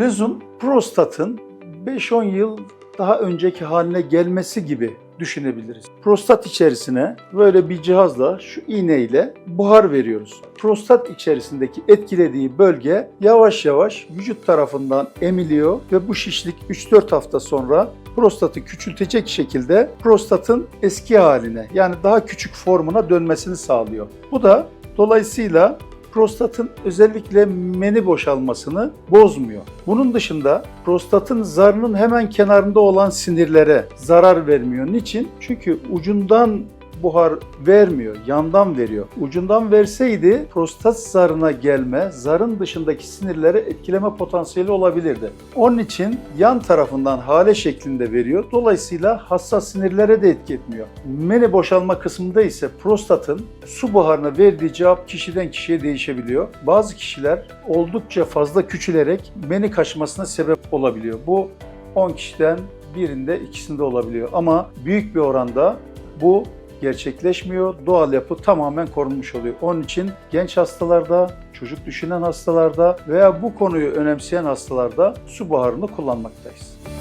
Lezum prostatın 5-10 yıl daha önceki haline gelmesi gibi düşünebiliriz. Prostat içerisine böyle bir cihazla şu iğneyle buhar veriyoruz. Prostat içerisindeki etkilediği bölge yavaş yavaş vücut tarafından emiliyor ve bu şişlik 3-4 hafta sonra prostatı küçültecek şekilde prostatın eski haline yani daha küçük formuna dönmesini sağlıyor. Bu da dolayısıyla prostatın özellikle meni boşalmasını bozmuyor. Bunun dışında prostatın zarının hemen kenarında olan sinirlere zarar vermiyor. Niçin? Çünkü ucundan buhar vermiyor, yandan veriyor. Ucundan verseydi prostat zarına gelme, zarın dışındaki sinirlere etkileme potansiyeli olabilirdi. Onun için yan tarafından hale şeklinde veriyor. Dolayısıyla hassas sinirlere de etki etmiyor. Meni boşalma kısmında ise prostatın su buharına verdiği cevap kişiden kişiye değişebiliyor. Bazı kişiler oldukça fazla küçülerek meni kaçmasına sebep olabiliyor. Bu 10 kişiden birinde ikisinde olabiliyor. Ama büyük bir oranda bu gerçekleşmiyor. Doğal yapı tamamen korunmuş oluyor. Onun için genç hastalarda, çocuk düşünen hastalarda veya bu konuyu önemseyen hastalarda su buharını kullanmaktayız.